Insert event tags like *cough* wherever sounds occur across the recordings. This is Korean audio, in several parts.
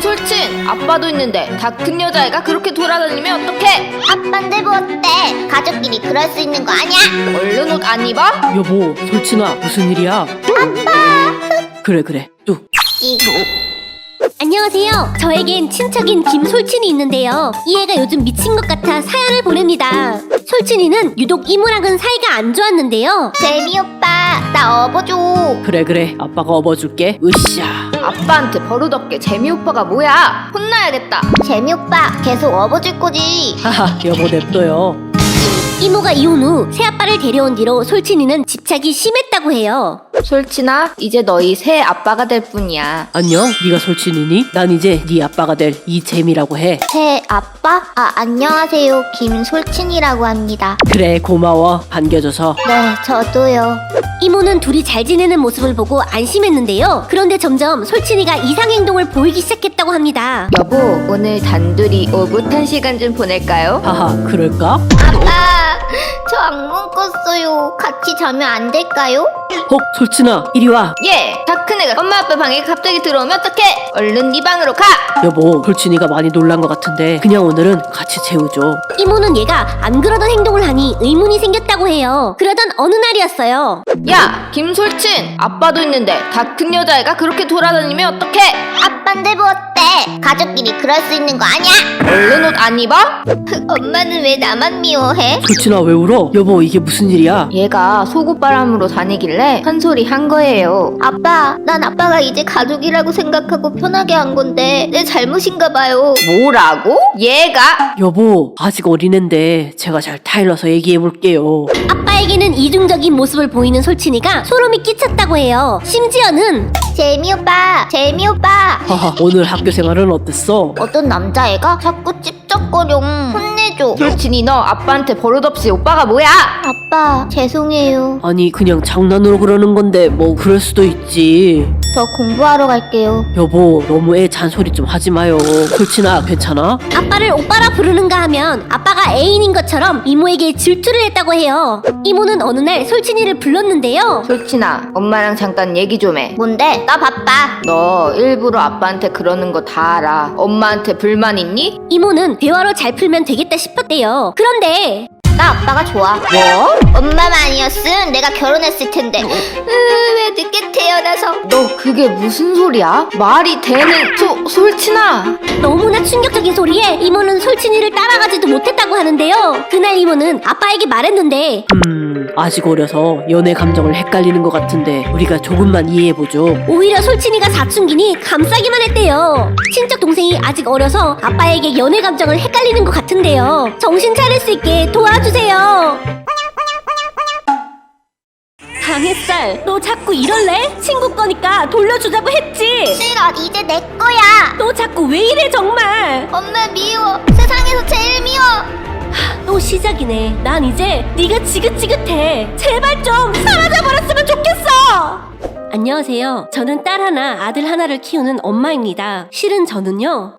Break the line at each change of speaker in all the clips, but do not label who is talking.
김솔친 아빠도 있는데 다 큰 여자애가 그렇게 돌아다니면 어떡해
아빠인데 뭐 어때? 가족끼리 그럴 수 있는 거 아니야?
얼른 옷 안 입어?
여보, 솔친아, 무슨 일이야? 아빠! 그래, 그래, 뚝.
이
안녕하세요. 저에겐 친척인 김솔친이 있는데요. 이 애가 요즘 미친 것 같아 사연을 보냅니다. 솔친이는 유독 이모랑은 사이가 안 좋았는데요.
재미 오빠 나 업어줘.
그래, 그래, 아빠가 업어줄게. 으쌰.
아빠한테 버릇없게 재미 오빠가 뭐야 혼나야겠다
재미 오빠 계속 업어줄 거지.
하하, 여보 냅둬요.
이모가 이혼 후 새아빠를 데려온 뒤로 솔친이는 집착이 심했다고 해요.
솔친아 이제 너희 새 아빠가 될 뿐이야
안녕, 네가 솔친이니? 난 이제 네 아빠가 될 이재미라고 해.
새 아빠? 아 안녕하세요 김솔친이라고 합니다.
그래, 고마워. 반겨줘서.
네 저도요.
이모는 둘이 잘 지내는 모습을 보고 안심했는데요. 그런데 점점 솔친이가 이상 행동을 보이기 시작했다 고 합니다.
여보 오늘 단둘이 오붓한 시간 좀 보낼까요?
하하, 그럴까?
아빠 저 악몽 꿨어요. 같이 자면 안 될까요?
헉, 솔친아, 이리 와.
예! 다 큰 애가 엄마 아빠 방에 갑자기 들어오면 어떡해 얼른 네 방으로 가
여보, 솔친이가 많이 놀란 것 같은데 그냥 오늘은 같이 재우죠.
이모는 얘가 안 그러던 행동을 하니 의문이 생겼다고 해요. 그러던 어느 날이었어요.
야 김솔친 아빠도 있는데 다 큰 여자애가 그렇게 돌아다니면 어떡해
아빠인데 뭐 어때? 가족끼리 그럴 수 있는 거 아니야?
얼른 옷 안 입어?
엄마는 왜 나만 미워해?
솔친아, 왜 울어? 여보, 이게 무슨 일이야?
얘가 속옷바람으로 다니길래 한 소리 한 거예요
아빠, 난 아빠가 이제 가족이라고 생각하고 편하게 한 건데 내 잘못인가 봐요.
뭐라고? 얘가
여보, 아직 어린애인데 제가 잘 타일러서 얘기해 볼게요.
아빠에게는 이중적인 모습을 보이는 솔친이가 소름이 끼쳤다고 해요. 심지어는
재미 오빠, 재미 오빠.
하하, 오늘 학교 생활은 어땠어?
어떤 남자애가 자꾸 찝쩍거려. 혼 내줘.
솔친이 너 아빠한테 버릇없이 오빠가 뭐야
아빠, 죄송해요.
아니, 그냥 장난으로 그러는 건데 뭐 그럴 수도 있지.
저 공부하러 갈게요.
여보, 너무 애 잔소리 좀 하지 마요. 솔친아, 괜찮아?
아빠를 오빠라 부르는가 하면 아빠가 애인인 것처럼 이모에게 질투를 했다고 해요. 이모는 어느 날 솔친이를 불렀는데요.
솔친아 엄마랑 잠깐 얘기 좀 해
뭔데? 나 바빠.
너 일부러 아빠한테 그러는 거 다 알아 엄마한테 불만 있니?
이모는 대화로 잘 풀면 되겠다 싶었대요. 그런데
나 아빠가 좋아.
뭐?
엄마만 아니었음 내가 결혼했을 텐데. 으, 왜 늦게 태어나서?
너 그게 무슨 소리야? 말이 되는 소, 솔친아
너무나 충격적인 소리에 이모는 솔친이를 따라가지도 못했다고 하는데요. 그날 이모는 아빠에게 말했는데
음, 아직 어려서 연애 감정을 헷갈리는 것 같은데 우리가 조금만 이해해보죠.
오히려 솔친이가 사춘기니 감싸기만 했대요. 친척 동생이 아직 어려서 아빠에게 연애 감정을 헷갈리는 것 같은데요. 정신 차릴 수 있게 도와주 세요. 강햇살, 너 자꾸 이럴래? 친구 거니까 돌려주자고 했지.
싫어, 이제 내 거야.
너 자꾸 왜 이래 정말?
엄마 미워. 세상에서 제일 미워.
또 시작이네. 난 이제 네가 지긋지긋해. 제발 좀 사라져 버렸으면 좋겠어. 안녕하세요. 저는 딸 하나, 아들 하나를 키우는 엄마입니다. 실은 저는요.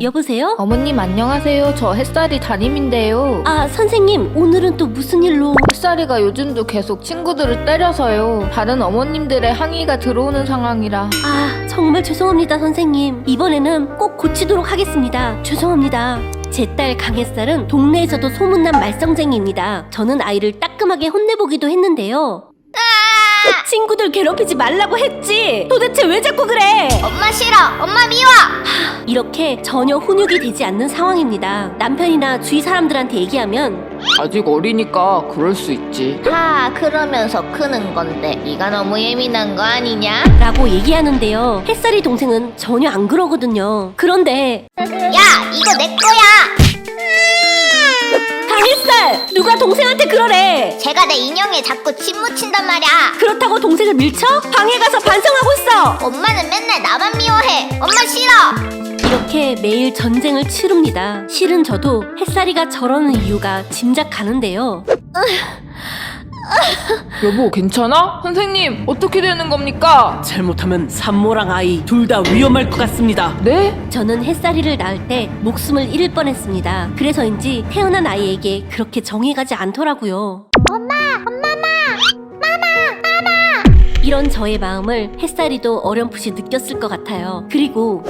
여보세요?
어머님 안녕하세요 저 햇살이 담임인데요
아, 선생님, 오늘은 또 무슨 일로?
햇살이가 요즘도 계속 친구들을 때려서요 다른 어머님들의 항의가 들어오는 상황이라
아, 정말 죄송합니다, 선생님. 이번에는 꼭 고치도록 하겠습니다. 죄송합니다. 제 딸 강햇살은 동네에서도 소문난 말썽쟁이입니다. 저는 아이를 따끔하게 혼내보기도 했는데요. 친구들 괴롭히지 말라고 했지. 도대체 왜 자꾸 그래?
엄마 싫어. 엄마 미워.
이렇게 전혀 훈육이 되지 않는 상황입니다. 남편이나 주위 사람들한테 얘기하면
아직 어리니까 그럴 수 있지
하, 그러면서 크는 건데 네가 너무 예민한 거 아니냐?
라고 얘기하는데요. 햇살이 동생은 전혀 안 그러거든요. 그런데
야, 이거 내 거야.
강햇살! 누가 동생한테 그러래!
제가 내 인형에 자꾸 침 묻힌단 말이야.
그렇다고 동생을 밀쳐? 방에 가서 반성하고 있어!
엄마는 맨날 나만 미워해. 엄마 싫어.
이렇게 매일 전쟁을 치릅니다. 실은 저도 햇살이가 저러는 이유가 짐작 가는데요.
여보 괜찮아? 선생님 어떻게 되는 겁니까?
잘못하면 산모랑 아이 둘 다 위험할 것 같습니다.
네?
저는 햇살이를 낳을 때 목숨을 잃을 뻔했습니다. 그래서인지 태어난 아이에게 그렇게 정이 가지 않더라고요. 엄마! 엄마마! 마마! 마마! 이런 저의 마음을 햇살이도 어렴풋이 느꼈을 것 같아요. 그리고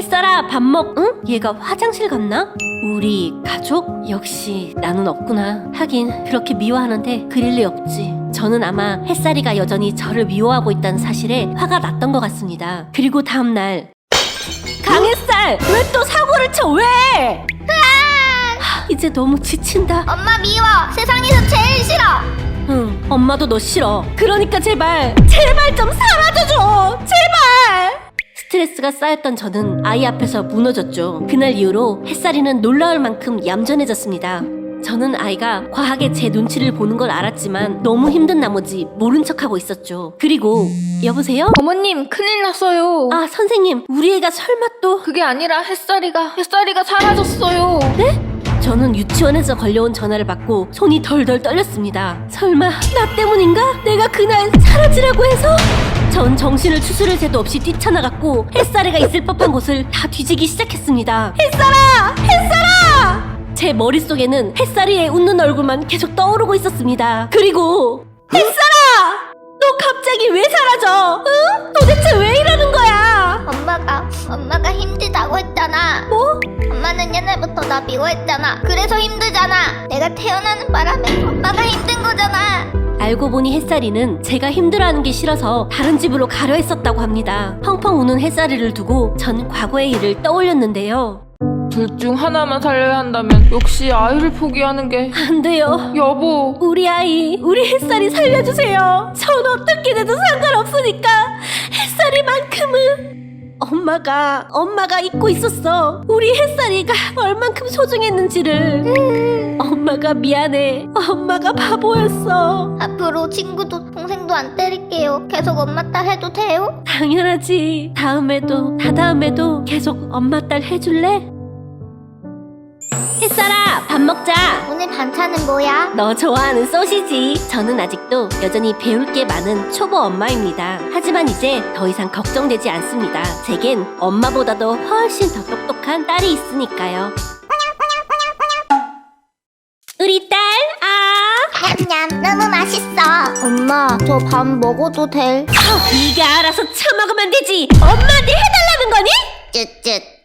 햇살아 밥 먹... 응? 얘가 화장실 갔나? 우리 가족? 역시 나는 없구나. 하긴 그렇게 미워하는데 그릴 리 없지. 저는 아마 햇살이가 여전히 저를 미워하고 있다는 사실에 화가 났던 것 같습니다. 그리고 다음날 강햇살! 왜 또 사고를 쳐? 왜? 하, 이제 너무 지친다.
엄마 미워. 세상에서 제일 싫어.
응, 엄마도 너 싫어. 그러니까 제발, 제발 좀 사라져줘! 제발! 스트레스가 쌓였던 저는 아이 앞에서 무너졌죠. 그날 이후로 햇살이는 놀라울 만큼 얌전해졌습니다. 저는 아이가 과하게 제 눈치를 보는 걸 알았지만 너무 힘든 나머지 모른 척하고 있었죠. 그리고 여보세요?
어머님 큰일 났어요.
아 선생님 우리 애가 설마 또
그게 아니라 햇살이가 햇살이가 사라졌어요.
저는 유치원에서 걸려온 전화를 받고 손이 덜덜 떨렸습니다. 설마 나 때문인가? 내가 그날 사라지라고 해서? 전 정신을 추스를 새도 없이 뛰쳐나갔고 햇살이가 있을 법한 곳을 다 뒤지기 시작했습니다. 햇살아! 햇살아! 제 머릿속에는 햇살이의 웃는 얼굴만 계속 떠오르고 있었습니다. 그리고 햇살아! 너 갑자기 왜 사라져? 응? 도대체 왜 이러는 거야?
엄마가 엄마가 힘들다고 했잖아.
뭐?
엄마는 옛날부터 나 미워했잖아. 그래서 힘들잖아. 내가 태어나는 바람에 엄마가 힘든 거잖아.
알고 보니 햇살이는 제가 힘들어하는 게 싫어서 다른 집으로 가려 했었다고 합니다. 펑펑 우는 햇살이를 두고 전 과거의 일을 떠올렸는데요.
둘 중 하나만 살려야 한다면 역시 아이를 포기하는 게
안 돼요.
여보.
우리 아이, 우리 햇살이 살려주세요. 전 어떻게 돼도 상관없으니까 햇살이만큼은 엄마가 엄마가 잊고 있었어. 우리 햇살이가 얼만큼 소중했는지를. 엄마가 미안해. 엄마가 바보였어.
앞으로 친구도 동생도 안 때릴게요. 계속 엄마 딸 해도 돼요?
당연하지. 다음에도, 다다음에도 계속 엄마 딸 해줄래? 밥 먹자.
오늘 반찬은 뭐야?
너 좋아하는 소시지. 저는 아직도 여전히 배울 게 많은 초보 엄마입니다. 하지만 이제 더 이상 걱정되지 않습니다. 제겐 엄마보다도 훨씬 더 똑똑한 딸이 있으니까요. 우리 딸, 아!
냠냠 너무 맛있어. 엄마 저 밥 먹어도 돼?
네가 알아서 처먹으면 되지. 엄마한테 해달라는 거니?
쯧쯧.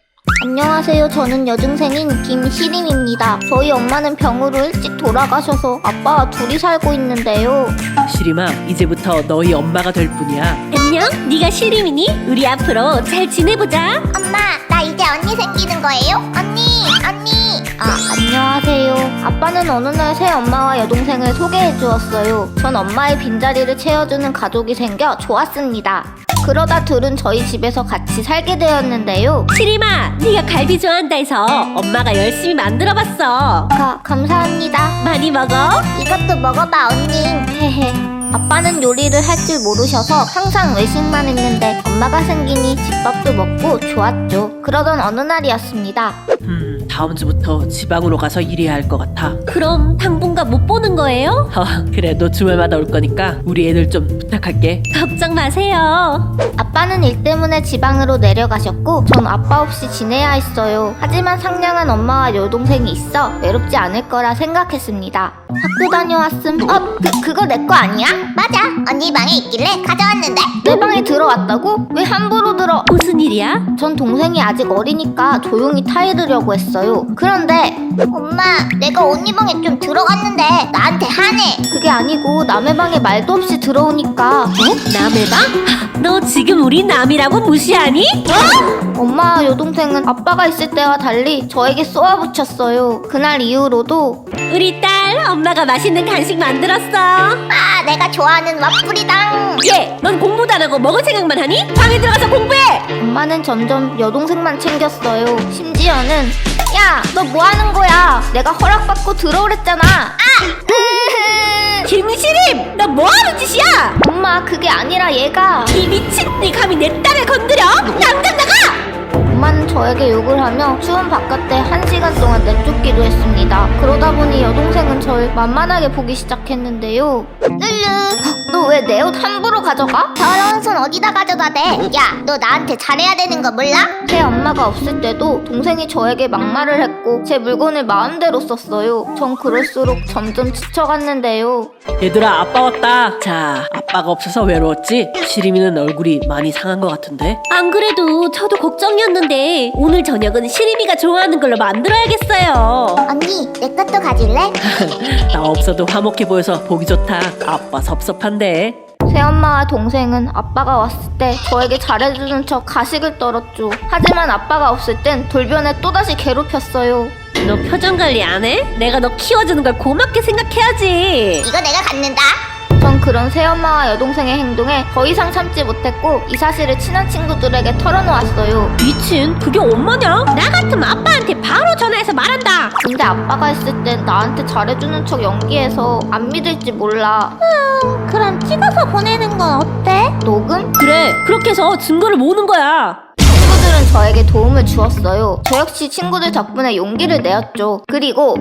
안녕하세요. 저는 여중생인 김시림입니다. 저희 엄마는 병으로 일찍 돌아가셔서 아빠와 둘이 살고 있는데요.
시림아, 이제부터 너희 엄마가 될 뿐이야.
안녕, 네가 시림이니? 우리 앞으로 잘 지내보자.
엄마, 나 이제 언니 생기는 거예요? 언니, 언니. 아, 안녕하세요. 아빠는 어느 날 새 엄마와 여동생을 소개해 주었어요. 전 엄마의 빈자리를 채워주는 가족이 생겨 좋았습니다. 그러다 둘은 저희 집에서 같이 살게 되었는데요.
시림아, 네가 갈비 좋아한다 해서 엄마가 열심히 만들어봤어.
가, 감사합니다.
많이 먹어?
이것도 먹어봐, 언니. 헤헤. 아빠는 요리를 할 줄 모르셔서 항상 외식만 했는데 엄마가 생기니 집밥도 먹고 좋았죠. 그러던 어느 날이었습니다.
음, 다음 주부터 지방으로 가서 일해야 할 것 같아.
그럼 당분간 못 보는 거예요?
어, 그래, 너 주말마다 올 거니까 우리 애들 좀 부탁할게.
걱정 마세요.
아빠는 일 때문에 지방으로 내려가셨고 전 아빠 없이 지내야 했어요. 하지만 상냥한 엄마와 여동생이 있어 외롭지 않을 거라 생각했습니다. 학교 다녀왔음. 어, 그, 그거 내 거 아니야? 맞아. 언니 방에 있길래 가져왔는데. 내 방에 들어왔다고? 왜 함부로 들어?
무슨 일이야?
전 동생이 아직 어리니까 조용히 타이르려고 했어요. 그런데 엄마, 내가 언니 방에 좀 들어갔는데 나한테 하네. 그게 아니고 남의 방에 말도 없이 들어오니까
남의 방? 너 지금 우리 남이라고 무시하니?
엄마와 여동생은 아빠가 있을 때와 달리 저에게 쏘아붙였어요. 그날 이후로도
우리 딸, 엄마가 맛있는 간식 만들었어.
아, 내가 좋아하는 와플이당.
얘, 넌 공부도 안 하고 먹을 생각만 하니? 방에 들어가서 공부해!
엄마는 점점 여동생만 챙겼어요. 심지어는 야, 너 뭐 하는 거야? 내가 허락받고 들어오랬잖아. 아!
김시림! 너 뭐 하는 짓이야?
엄마, 그게 아니라 얘가
이 미친이 감히 내 딸을 건드려? 당장 나가!
엄마는 저에게 욕을 하며 추운 바깥에 한 시간 동안 내쫓기도 했습니다. 그러다 보니 여동생은 절 만만하게 보기 시작했는데요. 룰루, 너 왜 내 옷 함부로 가져가? 더러운 손 어디다 가져다 대? 야, 너 나한테 잘해야 되는 거 몰라? 새 엄마가 없을 때도 동생이 저에게 막말을 했고 제 물건을 마음대로 썼어요. 전 그럴수록 점점 지쳐갔는데요.
얘들아 아빠 왔다 자 아빠가 없어서 외로웠지? 시리미는 얼굴이 많이 상한 것 같은데
안 그래도 저도 걱정이었는데 오늘 저녁은 시림이가 좋아하는 걸로 만들어야겠어요.
언니, 내 것도 가질래? *laughs*
나 없어도 화목해 보여서 보기 좋다 아빠 섭섭한데
새엄마와 동생은 아빠가 왔을 때 저에게 잘해주는 척 가식을 떨었죠. 하지만 아빠가 없을 땐 돌변에 또다시 괴롭혔어요.
너 표정 관리 안 해? 내가 너 키워주는 걸 고맙게 생각해야지.
이거 내가 갖는다. 전 그런 새엄마와 여동생의 행동에 더 이상 참지 못했고 이 사실을 친한 친구들에게 털어놓았어요.
미친, 그게 엄마냐? 나 같으면 아빠한테 바로 전화해서 말한다.
근데 아빠가 있을 땐 나한테 잘해주는 척 연기해서 안 믿을지 몰라. 그럼 찍어서 보내는 건 어때? 녹음?
그래, 그렇게 해서 증거를 모으는 거야.
친구들은 저에게 도움을 주었어요. 저 역시 친구들 덕분에 용기를 내었죠. 그리고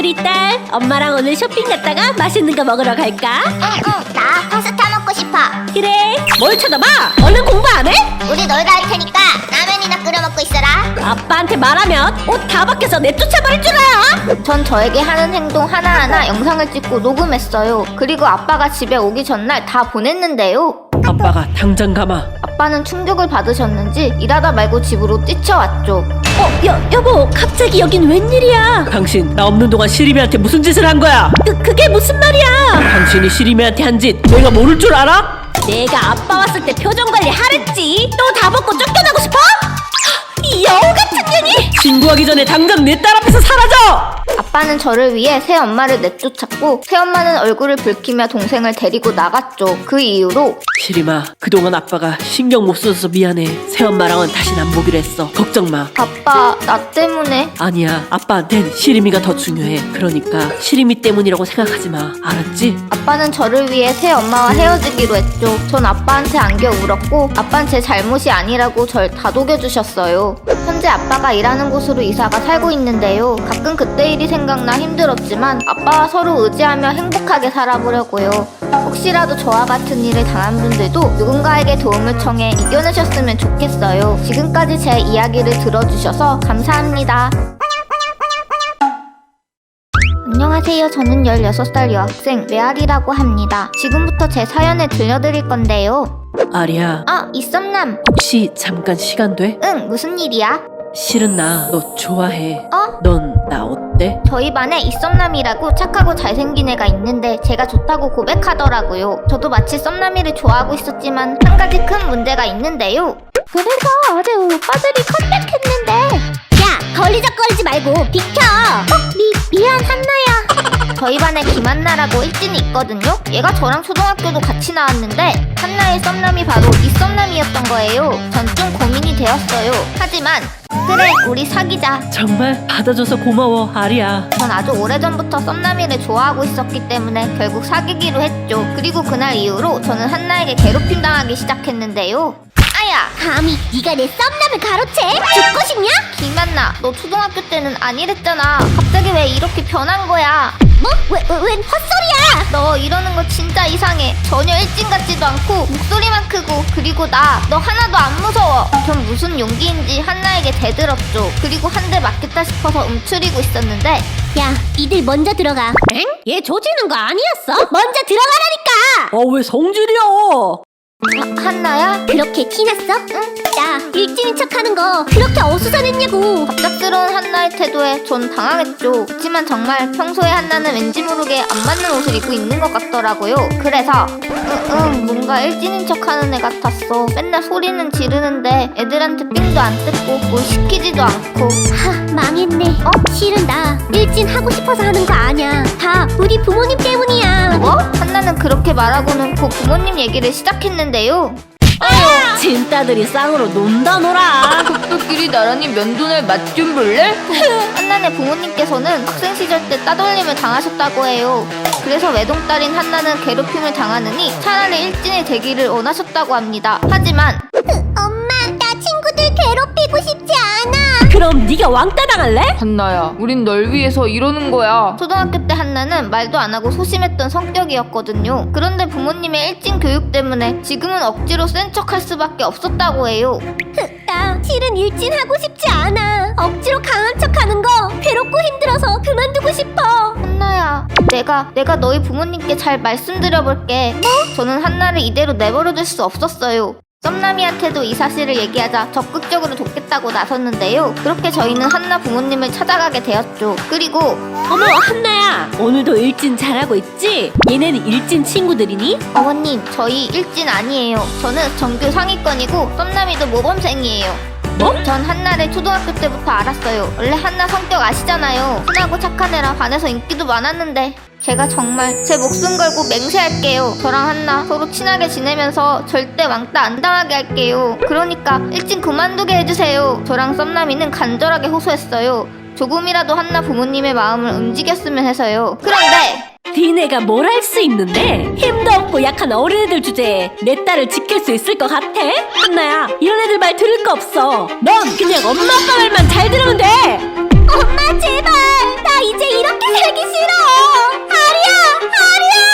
우리 딸, 엄마랑 오늘 쇼핑 갔다가 맛있는 거 먹으러 갈까?
응응 나 파스타 먹고 싶어.
그래. 뭘 쳐다봐? 얼른 공부 안 해?
우리 놀다 할 테니까 라면이나 끓여 먹고 있어라.
아빠한테 말하면 옷 다 벗겨서 내쫓아버릴 줄 알아.
전 저에게 하는 행동 하나하나 영상을 찍고 녹음했어요. 그리고 아빠가 집에 오기 전날 다 보냈는데요.
아빠가 당장 가마
아빠는 충격을 받으셨는지 일하다 말고 집으로 뛰쳐왔죠.
어, 여, 여보, 갑자기 여긴 웬일이야?
당신 나 없는 동안 시리미한테 무슨 짓을 한 거야
그, 그게 무슨 말이야?
당신이 시리미한테 한 짓 내가 모를 줄 알아?
내가 아빠 왔을 때 표정 관리 하랬지. 또 다 벗고 쫓겨나고 싶어?
신고하기 전에 당장 내 딸 앞에서 사라져
아빠는 저를 위해 새 엄마를 내쫓았고 새 엄마는 얼굴을 붉히며 동생을 데리고 나갔죠. 그 이후로
시리마 그동안 아빠가 신경 못 써서 미안해 새엄마랑은 다신 안 보기로 했어 걱정 마
아빠 나 때문에
아니야 아빠한텐 시리미가 더 중요해 그러니까 시리미 때문이라고 생각하지 마 알았지?
아빠는 저를 위해 새 엄마와 헤어지기로 했죠. 전 아빠한테 안겨 울었고 아빠는 제 잘못이 아니라고 절 다독여 주셨어요. 현재 아빠가 일하는 곳으로 이사가 살고 있는데요. 가끔 그때 일이 생각나 힘들었지만 아빠와 서로 의지하며 행복하게 살아보려고요. 혹시라도 저와 같은 일을 당한 분들도 누군가에게 도움을 청해 이겨내셨으면 좋겠어요. 지금까지 제 이야기를 들어주셔서 감사합니다. 안녕하세요. 저는 16살 여학생 메아리라고 합니다. 지금부터 제 사연을 들려드릴 건데요.
아리야
아, 이썸남.
혹시 잠깐 시간 돼?
응, 무슨 일이야?
실은 나 너 좋아해
어?
넌 나 어때?
저희 반에 이썸남이라고 착하고 잘생긴 애가 있는데 제가 좋다고 고백하더라고요. 저도 마치 썸남이를 좋아하고 있었지만 한 가지 큰 문제가 있는데요. 그래서 어제 오빠들이 컴백했는데 야 걸리적거리지 말고 비켜 어? 미, 미안 한나야 저희 반에 김한나라고 일진이 있거든요 얘가 저랑 초등학교도 같이 나왔는데 한나의 썸남이 바로 이 썸남이었던 거예요 전 좀 고민이 되었어요 하지만 그래 우리 사귀자
정말 받아줘서 고마워 아리야
전 아주 오래전부터 썸남이를 좋아하고 있었기 때문에 결국 사귀기로 했죠. 그리고 그날 이후로 저는 한나에게 괴롭힘 당하기 시작했는데요. 아야!
감히 네가 내 썸남을 가로채? 죽고 싶냐?
김한나, 너 초등학교 때는 아니랬잖아. 갑자기 왜 이렇게 변한 거야?
뭐? 왜, 왜, 웬 헛소리야?
너 이러는 거 진짜 이상해. 전혀 일진 같지도 않고 목소리만 크고 그리고 나 너 하나도 안 무서워. 전 무슨 용기인지 한나에게 대들었죠. 그리고 한 대 맞겠다 싶어서 움츠리고 있었는데
야, 니들 먼저 들어가.
엥? 얘 조지는 거 아니었어?
먼저 들어가라니까!
어왜 성질이야
아, 한나야?
그렇게 티났어? 응? 야, 일진인 척 하는 거 그렇게 어수선했냐고!
갑작스러운 한나의 태도에 전 당황했죠. 그렇지만 정말 평소에 한나는 왠지 모르게 안 맞는 옷을 입고 있는 것 같더라고요. 그래서 응, 응 뭔가 일진인 척하는 애 같았어. 맨날 소리는 지르는데 애들한테 삥도 안 뜯고 뭘 시키지도 않고
하, 망했네. 어? 실은 나 일진 하고 싶어서 하는 거 아냐. 다 우리 부모님 때문이야.
뭐? 한나는 그렇게 말하고는 그 부모님 얘기를 시작했는데요.
진따들이 쌍으로 논다 놀아.
족도끼리 나란히 면도날 맛 좀 볼래? *laughs*
한나네 부모님께서는 학생 시절 때 따돌림을 당하셨다고 해요. 그래서 외동딸인 한나는 괴롭힘을 당하느니 차라리 일진이 되기를 원하셨다고 합니다. 하지만
엄마, 나 친구들 괴롭히고 싶지 않아.
그럼 네가 왕따 당할래?
한나야, 우린 널 위해서 이러는 거야.
초등학교 때 한나는 말도 안 하고 소심했던 성격이었거든요. 그런데 부모님의 일진 교육 때문에 지금은 억지로 센 척할 수밖에 없었다고 해요.
나 실은 일진 하고 싶지 않아. 억지로 강한 척하는 거 괴롭고 힘들어서 그만두고 싶어.
한나야, 내가 내가 너희 부모님께 잘 말씀드려볼게. 뭐? 저는 한나를 이대로 내버려둘 수 없었어요. 썸남이한테도 이 사실을 얘기하자 적극적으로 돕겠다고 나섰는데요. 그렇게 저희는 한나 부모님을 찾아가게 되었죠. 그리고
어머 한나야 오늘도 일진 잘하고 있지? 얘네는 일진 친구들이니?
어머님, 저희 일진 아니에요. 저는 전교 상위권이고 썸남이도 모범생이에요.
뭐?
전 한나를 초등학교 때부터 알았어요. 원래 한나 성격 아시잖아요. 순하고 착한 애라 반에서 인기도 많았는데 제가 정말 제 목숨 걸고 맹세할게요. 저랑 한나 서로 친하게 지내면서 절대 왕따 안 당하게 할게요. 그러니까 일진 그만두게 해주세요. 저랑 썸남이는 간절하게 호소했어요. 조금이라도 한나 부모님의 마음을 움직였으면 해서요. 그런데
니네가 뭘 할 수 있는데? 힘도 없고 약한 어린애들 주제에 내 딸을 지킬 수 있을 것 같아? 한나야 이런 애들 말 들을 거 없어 넌 그냥 엄마 아빠 말만 잘 들으면 돼
엄마 제발. 나 이제 이렇게 살기 싫어. 아리야, 아리야.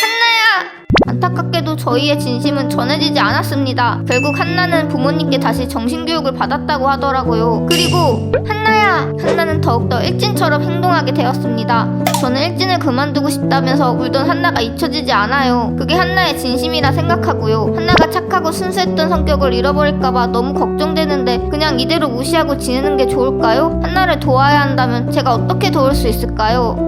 한나야! 안타깝게도 저희의 진심은 전해지지 않았습니다. 결국 한나는 부모님께 다시 정신교육을 받았다고 하더라고요. 그리고 한 나야! 한나는 더욱더 일진처럼 행동하게 되었습니다. 저는 일진을 그만두고 싶다면서 울던 한나가 잊혀지지 않아요. 그게 한나의 진심이라 생각하고요. 한나가 착하고 순수했던 성격을 잃어버릴까봐 너무 걱정되는데 그냥 이대로 무시하고 지내는 게 좋을까요? 한나를 도와야 한다면 제가 어떻게 도울 수 있을까요?